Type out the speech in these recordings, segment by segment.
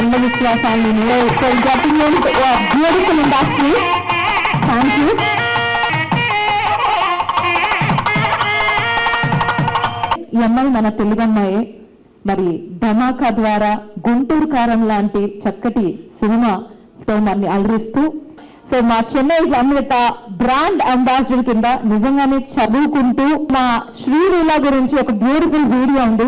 అంధవిశ్వాసాన్ని getting beautiful industry thank you ఈ అమ్మాయి మన తెలుగమ్మాయే. మరి ధమాకా ద్వారా గుంటూరు కారం లాంటి చక్కటి సినిమాతో మనల్ని అలరిస్తూ సో మా చెన్నై అమృత బ్రాండ్ అంబాసిడర్ కింద నిజంగానే చదువుకుంటూ మా శ్రీలీల గురించి ఒక బ్యూటిఫుల్ వీడియో ఉంది.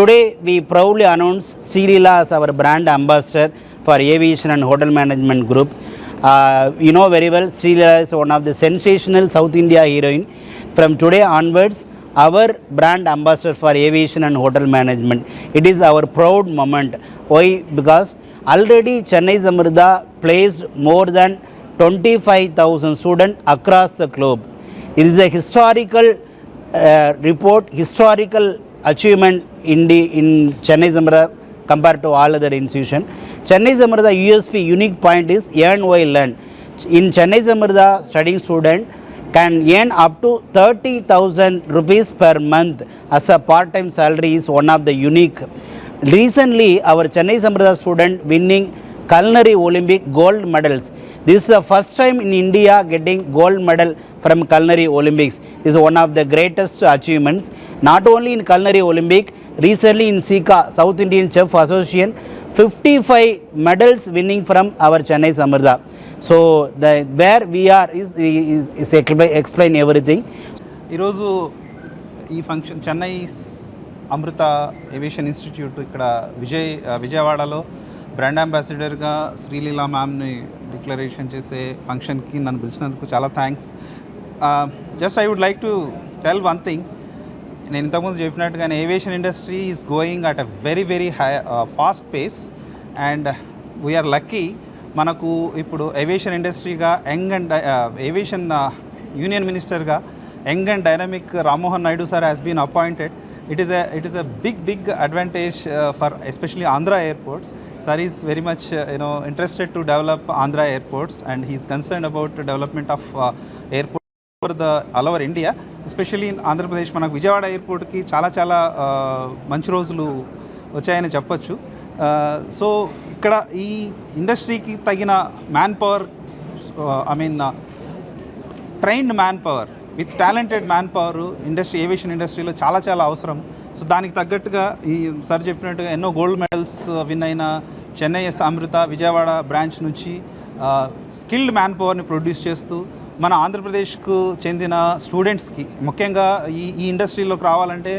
Today, we proudly announce Srilila as our brand ambassador for aviation and hotel management group. Uh, you know very well, Srilila is one of the sensational South India heroine. From today onwards, our brand ambassador for aviation and hotel management. It is our proud moment. Why? Because already Chennai Zamrida placed more than 25,000 students across the globe. It is a historical uh, report, historical achievement in the in Chennai Zamrida compared to all other institutions. Chennai Zamrida USP unique point is earn while learn. In Chennai Zamrida, studying student can earn up to 30,000 rupees per month as a part-time salary is one of the unique. Recently, our Chennai Zamrida student winning culinary Olympic gold medals. This is the first time in India getting gold medal from culinary Olympics. This is one of the greatest achievements. Not only in culinary olympic recently in SICA south Indian chef association fifty five medals winning from our Chennai సమర్ద so the where we are is explain everything ఈరోజు ఈ function Chennai Amrita aviation institute ఇక్కడ విజయ్ విజయవాడలో brand అంబాసిడర్గా శ్రీలీలా మ్యామ్ని declaration చేసే ఫంక్షన్కి నన్ను పిలిచినందుకు చాలా thanks just I would like to tell one thing నేను ఇంతకుముందు చెప్పినట్టుగానే aviation industry is going at a very very high fast pace and we are lucky మనకు ఇప్పుడు ఏవియేషన్ ఇండస్ట్రీగా యంగ్ అండ్ ఏవియేషన్ యూనియన్ మినిస్టర్గా young and dynamic Rammohan Naidu sir has been appointed it is it is a big big advantage for especially Andhra airports sir is very much you know interested to develop Andhra airports and his concern about development of airport for the all over India especially in Andhra Pradesh మనకు విజయవాడ ఎయిర్పోర్ట్కి చాలా చాలా మంచి రోజులు వచ్చాయని చెప్పొచ్చు. So ఇక్కడ ఈ ఇండస్ట్రీకి తగిన manpower I mean trained manpower with talented manpower industry aviation ఇండస్ట్రీలో చాలా చాలా అవసరం. సో దానికి తగ్గట్టుగా ఈ సార్ చెప్పినట్టుగా ఎన్నో గోల్డ్ మెడల్స్ విన్ అయిన చెన్నై ఎస్ అమృత విజయవాడ బ్రాంచ్ నుంచి స్కిల్డ్ మ్యాన్ పవర్ని ప్రొడ్యూస్ చేస్తూ మన ఆంధ్రప్రదేశ్కు చెందిన స్టూడెంట్స్కి ముఖ్యంగా ఈ ఈ ఇండస్ట్రీలోకి రావాలంటే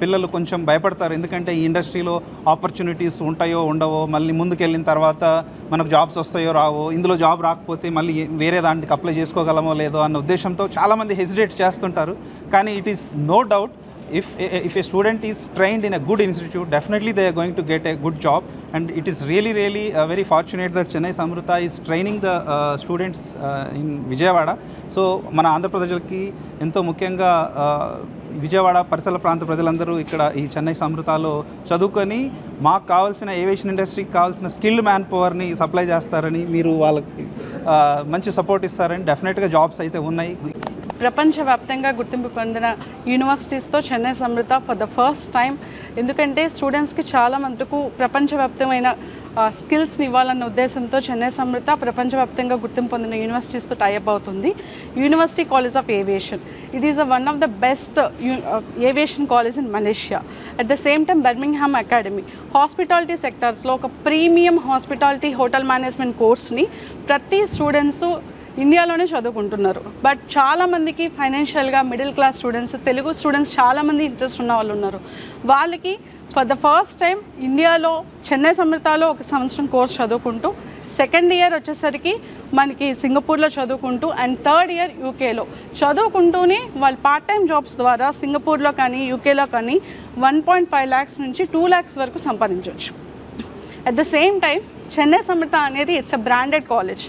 పిల్లలు కొంచెం భయపడతారు. ఎందుకంటే ఈ ఇండస్ట్రీలో ఆపర్చునిటీస్ ఉంటాయో ఉండవో మళ్ళీ ముందుకెళ్ళిన తర్వాత మనకు జాబ్స్ వస్తాయో రావో ఇందులో జాబ్ రాకపోతే మళ్ళీ వేరే దానికి అప్లై చేసుకోగలమో లేదో అన్న ఉద్దేశంతో చాలామంది హెసిడేట్ చేస్తుంటారు. కానీ it is no doubt if if a student is trained in a good institute definitely they are going to get a good job and it is really really uh, very fortunate that chennai samruta is training the uh, students uh, in vijayawada so మన ఆంధ్రప్రదేశ్కి ఎంతో ముఖ్యంగా uh, Vijayawada పరిసర ప్రాంత ప్రజలందరూ ఇక్కడ ఈ చెన్నై సమృతాలో చదువుకొని మాకు కావాల్సిన ఏవియేషన్ ఇండస్ట్రీకి కావాల్సిన స్కిల్డ్ మ్యాన్ పవర్ని సప్లై చేస్తారని మీరు వాళ్ళకి మంచి సపోర్ట్ ఇస్తారని డెఫినెట్గా జాబ్స్ అయితే ఉన్నాయి ప్రపంచవ్యాప్తంగా గుర్తింపు పొందిన యూనివర్సిటీస్తో చెన్నై సమృత ఫర్ ద ఫస్ట్ టైం ఎందుకంటే స్టూడెంట్స్కి చాలా మటుకు ప్రపంచవ్యాప్తమైన స్కిల్స్ని ఇవ్వాలన్న ఉద్దేశంతో చెన్నై సమృత ప్రపంచవ్యాప్తంగా గుర్తింపు పొందిన యూనివర్సిటీస్తో టైఅప్ అవుతుంది. University college of aviation it is one of the best aviation college in Malaysia at the same time Birmingham academy hospitality సెక్టార్స్లో ఒక ప్రీమియం హాస్పిటాలిటీ హోటల్ మేనేజ్మెంట్ కోర్స్ని ప్రతి స్టూడెంట్స్ ఇండియాలోనే చదువుకుంటున్నారు. బట్ చాలామందికి ఫైనాన్షియల్గా middle class students Telugu students చాలామంది interest ఉన్న వాళ్ళు ఉన్నారు. వాళ్ళకి ఫర్ ద ఫస్ట్ టైం ఇండియాలో చెన్నై సమృతాలో ఒక సంవత్సరం కోర్స్ చదువుకుంటూ సెకండ్ ఇయర్ వచ్చేసరికి మనకి సింగపూర్లో చదువుకుంటూ అండ్ థర్డ్ ఇయర్ యూకేలో చదువుకుంటూనే వాళ్ళు పార్ట్ టైం జాబ్స్ ద్వారా సింగపూర్లో కానీ యూకేలో కానీ వన్ పాయింట్ ఫైవ్ ల్యాక్స్ నుంచి టూ ల్యాక్స్ వరకు సంపాదించవచ్చు at the same time Chennai Samrutha అనేది ఇట్స్ అ బ్రాండెడ్ కాలేజ్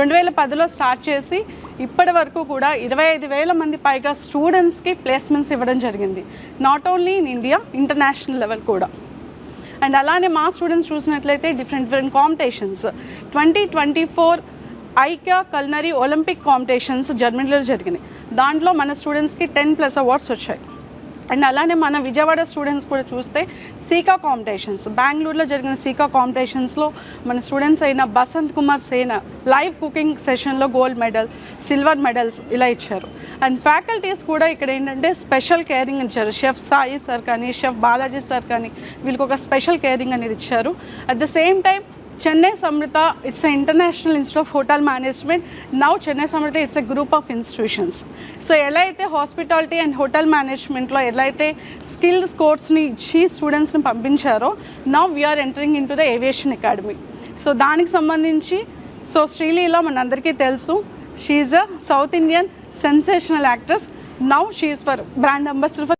రెండు వేల పదిలో స్టార్ట్ చేసి ఇప్పటి వరకు కూడా ఇరవై ఐదు వేల మంది పైగా స్టూడెంట్స్కి ప్లేస్మెంట్స్ ఇవ్వడం జరిగింది. Not only in India international level కూడా. అండ్ అలానే మా స్టూడెంట్స్ చూసినట్లయితే different different competitions twenty twenty four IKA culinary Olympic competitions జర్మనీలో జరిగినాయి. దాంట్లో మన స్టూడెంట్స్కి టెన్ ప్లస్ అవార్డ్స్ వచ్చాయి. అండ్ అలానే మన విజయవాడ స్టూడెంట్స్ కూడా చూస్తే సీకా కాంపిటీషన్స్. బెంగళూరులో జరిగిన సీకా కాంపిటీషన్స్లో మన స్టూడెంట్స్ అయిన బసంత్ కుమార్ సేన లైవ్ కుకింగ్ సెషన్లో గోల్డ్ మెడల్ సిల్వర్ మెడల్స్ ఇలా ఇచ్చారు. అండ్ ఫ్యాకల్టీస్ కూడా ఇక్కడ ఏంటంటే స్పెషల్ కేరింగ్ ఇచ్చారు. షెఫ్ సాయి సార్ కానీ షెఫ్ బాలాజీ సార్ కానీ వీళ్ళకి ఒక స్పెషల్ కేరింగ్ అనేది ఇచ్చారు. At the same time Chennai Samrutha it's a international institute of hotel management now Chennai Samrutha it's a group of institutions so ఎలా అయితే హాస్పిటాలిటీ అండ్ హోటల్ మేనేజ్మెంట్లో ఎలా అయితే స్కిల్డ్ కోర్స్ని ఇచ్చి స్టూడెంట్స్ని పంపించారో now we are entering into the aviation academy so దానికి సంబంధించి సో శ్రీలీల మనందరికీ తెలుసు. She's a South Indian sensational actress now she's for brand ambassador for